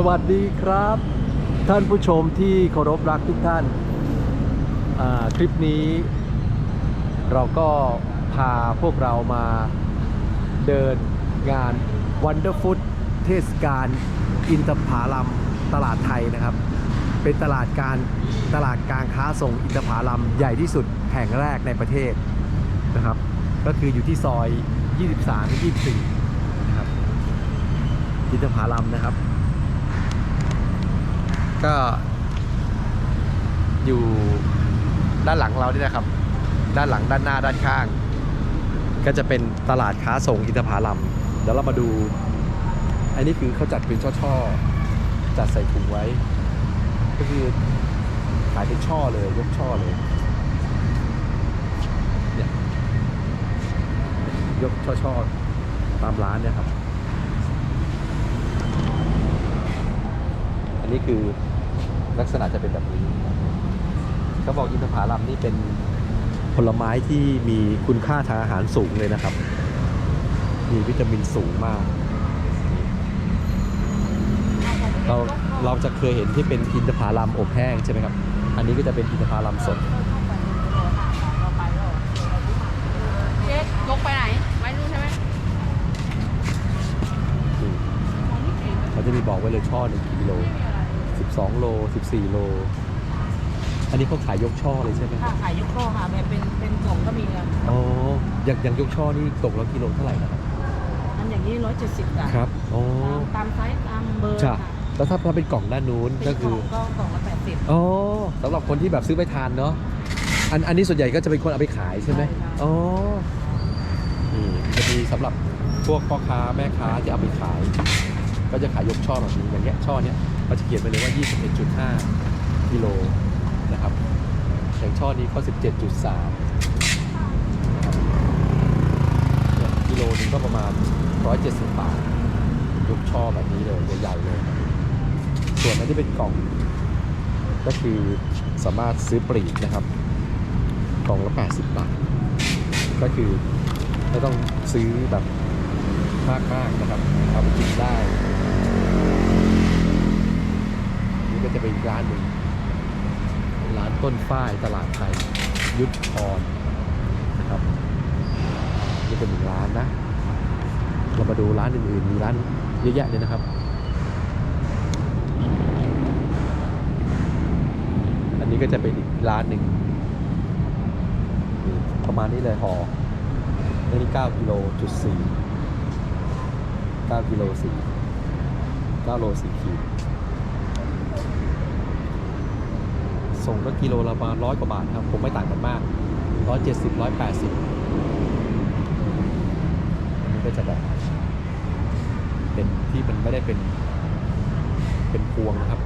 สวัสดีครับ ท่านผู้ชมที่เคารพรักทุกท่าน คลิปนี้ เราก็พาพวกเรามาเดินงาน Wonderfood เทศกาลอินทผลัมตลาดไทยนะครับ เป็นตลาดการตลาดการค้าส่งอินทผลัมใหญ่ที่สุดแห่งแรกในประเทศนะครับ ก็คืออยู่ที่ซอย 23 24นะครับอินทผลัมนะครับ ก็อยู่ด้านหลังเรานี่นะครับ ด้านหลังด้านหน้าด้านข้าง ก็จะเป็นตลาดค้าส่งอินทผลัมเดี๋ยวเรามาดู อันนี้คือเขาจัดเป็นช่อๆจัดใส่ถุงไว้ ก็คือขายเป็นช่อเลยยกช่อเลยเนี่ยยกช่อๆตามร้านเนี่ยครับ นนี้คือลักษณะจะเป็นแบบนี้เขาบอกอินทผลัมนี่เป็นผลไม้ที่มีคุณค่าทางอาหารสูงเลยนะครับ มีวิตามินสูงมาก เราเราจะเคยเห็นที่เป็นอินทผลัมอบแห้งใช่ไหมครับ อันนี้ก็จะเป็นอินทผลัมสดเจ๊ยกไปไหนไม่รู้ใช่ไหมนี่เขาจะมีบอกไว้เลยช่อหนึ่งกิโล 12 โล 14 โล อันนี้เขาขายยกช่อเลยใช่ไหมค่ะขายยกข้อค่ะแบบเป็นเป็นกล่องก็มีค่ะอ๋ออย่างอย่างยกช่อนี่ตกแล้วกิโลเท่าไหร่นะครับอันอย่างนี้ร้อยเจ็ดสิบค่ะครับอ๋อตามตามไซส์ตามเบอร์จ้ะค่ะแล้วถ้าถ้าเป็นกล่องด้านนู้นเป็ก็นกคืล่อองก็กล่องละแปดสิบ อ๋อสำหรับคนที่แบบซื้อไปทานเนาะอันอันนี้ส่วนใหญ่ก็จะเป็นคนเอาไปขายใช่ไหมใช่ค่ะ อ๋อนี่จะมีสำหรับพวกพ่อค้าแม่ค้าที่เอาไปขาย ก็จะขายยกช่อแบบนี้อย่างเงี้ยช่อเนี้ย เขาจะเขียนไปเลยว่า 21.5กิโลนะครับอย่างช่อนี้ก็17.3กิโลนึงก็ประมาณ 170 บาทยกช่อแบบนี้เลยใหญ่ๆเลยส่วนอันที่เป็นกล่อง ก็คือสามารถซื้อปลีกนะครับ กล่องละ 80 บาท ก็คือไม่ต้องซื้อแบบมากๆนะครับเอาไปกินได้ ก็จะเป็นร้านหนึ่งร้านต้นฝ้ายตลาดไทยยุทธพรนะครับนี่เป็นหนึ่งร้านนะ เรามาดูร้านอื่นๆมีร้านเยอะแยะเลยนะครับ อันนี้ก็จะเป็นอีกร้านหนึ่งประมาณนี้เลยห่อนี่9กิโลจุดสี่9กิโลสี่9โลสี่ขีด ส่งก็กิโลละประมาณร้อยกว่าบาทครับ ผมไม่ต่างกันมากร้อยเจ็ดสิบร้อยแปดสิบอันนี้ก็จะแบบเป็นที่มันไม่ได้เป็นเป็นพวงนะครับ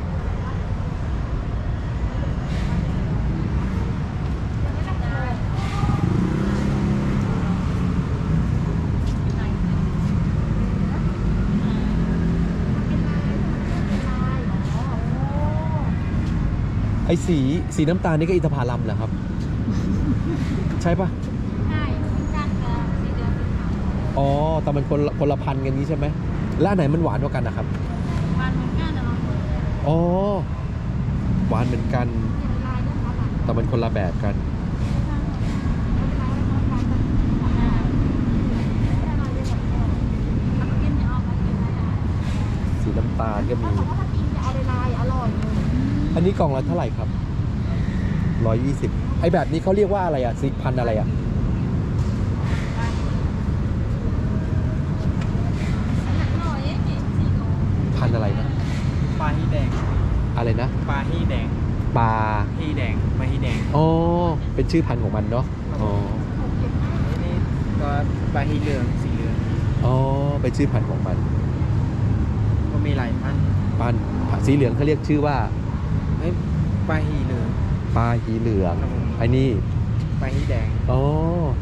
ไอ้สีสีน้ำตาลนี่ก็อินทผลัมเหรอครับ ใช่ปะใช่กันกับสีเหลืองสีขาวอ๋อแต่มันคนละคนละพันกันนี้ใช่ไหมแล้วอันไหนมันหวานกว่ากันนะครับมันเหมือนกันแต่บางคนเห็นอ๋อหวานเหมือนกันลายด้วยครับอะแต่มันคนละแบบกัน สีน้ำตาลก็มีอั นนี้กล่องละเท่าไหร่ครับร้อยยี่สิบไอแบบนี้เขาเรียกว่าอะไรอะสีพันธุ์อะไรอะพันธุ์อะไรนะปลาฮีแดงอะไรนะปลาฮีแดงปลาฮีแดงปลาฮีแดงอ๋อเป็นชื่อพันธุ์ของมันเนาะอ๋ออันนี้ก็ปลาฮีเหลืองสีเหลืองอ๋อเป็นชื่อพันธุ์ของมัน ก็มีหลายพันธุ์พันธุ์สีเหลืองเขาเรียกชื่อว่า เฮ้ยปลาฮีเหลืองปลาหีเหลืองครับผมไอ้นี่ปลาฮีแดงอ๋อ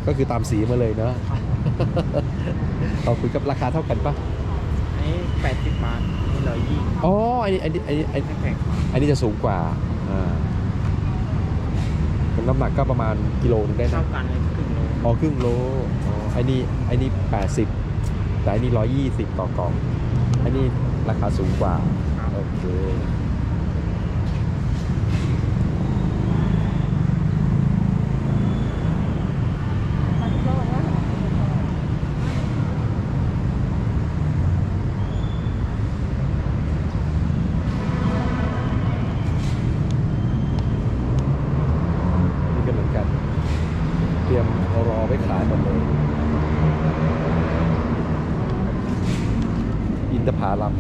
ก็คือตามสีมาเลยเนาะ ครับผม ขอบคุณกับราคาเท่ากันปะอันนี้แปดสิบบาทอันนี้ร้อยยี่อ๋ออันนี้อันนี้อันนี้อันนี้แพงกว่าอันนี้จะสูงกว่าอ่าเป็นน้ำหนักก็ประมาณกิโลนึงได้นะเท่ากันเลยครึ่งโลอ๋อครึ่งโลอ๋อไอ้นี่ไอ้นี่แปดสิบแต่อันนี้ร้อยยี่สิบต่อกล่องอันนี้ราคาสูงกว่า ครับเอโอเค นี่ก็เหมือนกัน เตรียม รอไว้ขายหมดเลย อินทผาลัม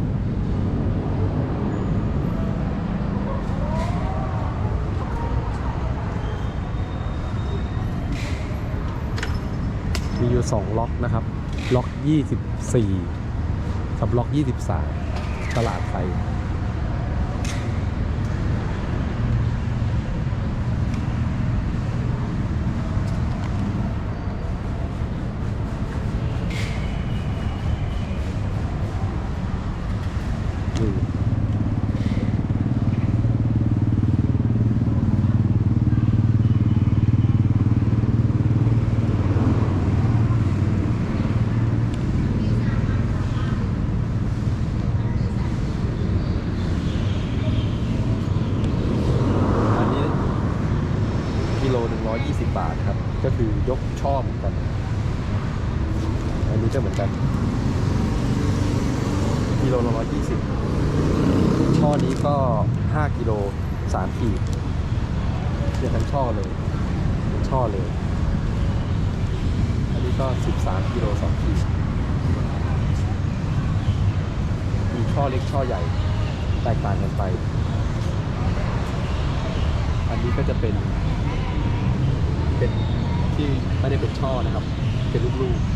มีอยู่ 2 ล็อกนะครับ ล็อก 24 กับล็อก 23 ตลาดไทย นี่อันนี้กิโล หนึ่งร้อยยี่สิบบาทครับ ก็คือยกช่อเหมือนกัน อันนี้ก็เหมือนกัน กิโลละร้อยยี่สิบช่อนี้ก็5กิโล3ขีดเรียกทั้งช่อเลยช่อเลย อันนี้ก็13กิโล2ขีดมีช่อเล็กช่อใหญ่แตกต่างกันไป อันนี้ก็จะเป็น ที่ไม่ได้เป็นช่อนะครับ เป็นลูกๆ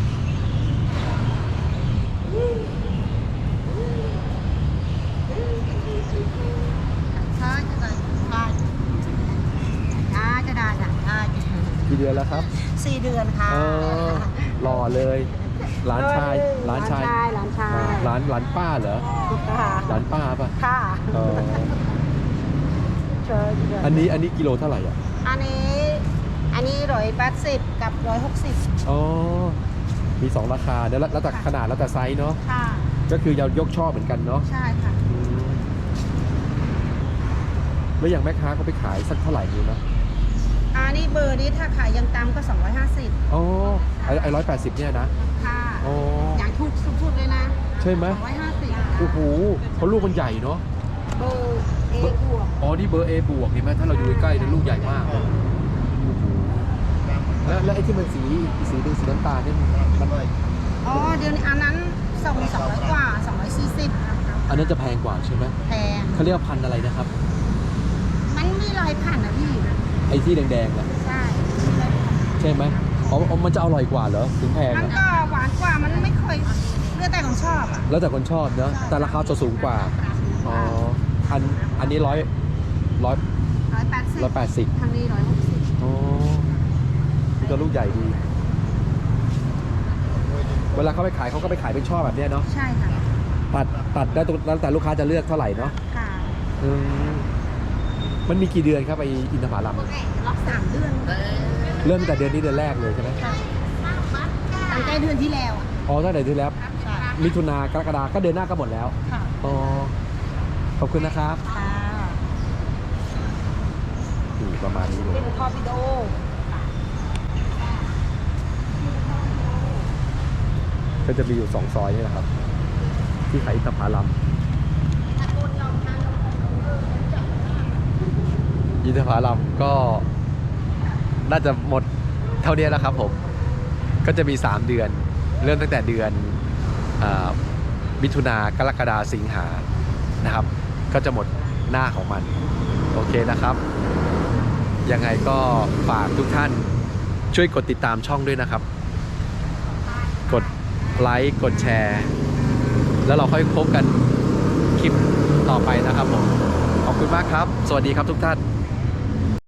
ช้าจะได้ช้าช้าจะได้จ้ะช้าจะกี่เดือนแล้วครับสี่เดือนค่ะเออหล่อเลยหลานชายหลานชายหลานชายอ่าหลานหลานป้าเหรอค่ะหลานป้าป่ะค่ะเออเชิญเชิญอันนี้อันนี้กิโลเท่าไหร่อะอันนี้ อันนี้ร้อยแปดสิบกับร้อยหกสิบ อ๋อ มีสองราคาเดี๋ยวแล้วแล้วแต่ขนาดแล้วแต่ไซส์เนาะ ค่ะ ก็คือยายกช่อเหมือนกันเนาะใช่ค่ะ อืมแล้วอย่างแม่ค้าเขาไปขายสักเท่าไหร่ดูนะอันนี้เบอร์นี้ถ้าขายยังตำก็ 250 อ๋อ ไอไอร้อยแปดสิบเนี่ยนะ ค่ะ อ๋อ อย่างถูกสุดๆเลยนะใช่ไหม 250โอ้โหเขาลูกมันใหญ่เนาะ เบอร์เอบวกอ๋อ นี่เบอร์ A บวกเห็นไหมถ้าเราดูใกล้ๆเนี่ยลูกใหญ่มากเลยโอ้โห แล้วแล้วไอ้ที่มันสีสีเป็นสีน้ำตาลเนี่ยมันอ๋อเดี๋ยวนี้อันนั้นส่ง200กว่า240อันนั้นจะแพงกว่าใช่ไหมแพงเขาเรียกว่าพันธุ์อะไรนะครับ มันมีรอยผ่านนะพี่ไอ้ที่แดงๆน่ะใช่ใช่ไหมอ๋ออ๋อมันจะอร่อยกว่าเหรอถึงแพงมันอะก็หวานกว่ามันไม่เคยเลือกแต่ของชอบอะแล้วแต่คนชอบเนอะแต่ราคาจะสูงกว่าอ๋ออันอันนี้ร้อยร้อยร้อยแปดสิบร้อยแปดสิบทางนี้ร้อยหกสิบอ๋อ นี่ก็ลูกใหญ่ดี เวลาเขาไปขายเขาก็ไปขายเป็นช่อแบบเนี้ยเนาะใช่ค่ะตัดตัดแล้วแล้วแต่ลูกค้าจะเลือกเท่าไหร่เนาะค่ะอืมมันมีกี่เดือนครับไออินทผลัมล็อกสามเดือนเริ่มตั้งแต่เดือนนี้เดือนแรกเลยใช่ไหมค่ะตั้งแต่เดือนที่แล้วอะอ๋อตั้งแต่เดือนที่แล้วใช่มิถุนากรกฎาก็เดือนหน้าก็หมดแล้วค่ะอ๋อขอบคุณนะครับค่ะนี่ประมาณนี้เลย เป็นคอปิโด ก็จะมีอยู่สองซอยนี่แหละครับ ที่ขายอินทผลัมอินทผลัมก็น่าจะหมดเท่านี้แล้วครับผม ก็จะมี 3 เดือน เริ่มตั้งแต่เดือนมิถุนากรกฎาสิงหานะครับ ก็จะหมดหน้าของมัน โอเคนะครับ ยังไงก็ฝากทุกท่านช่วยกดติดตามช่องด้วยนะครับ ไลค์กดแชร์ แล้วเราค่อยพบกันคลิปต่อไปนะครับผม ขอบคุณมากครับ สวัสดีครับทุกท่าน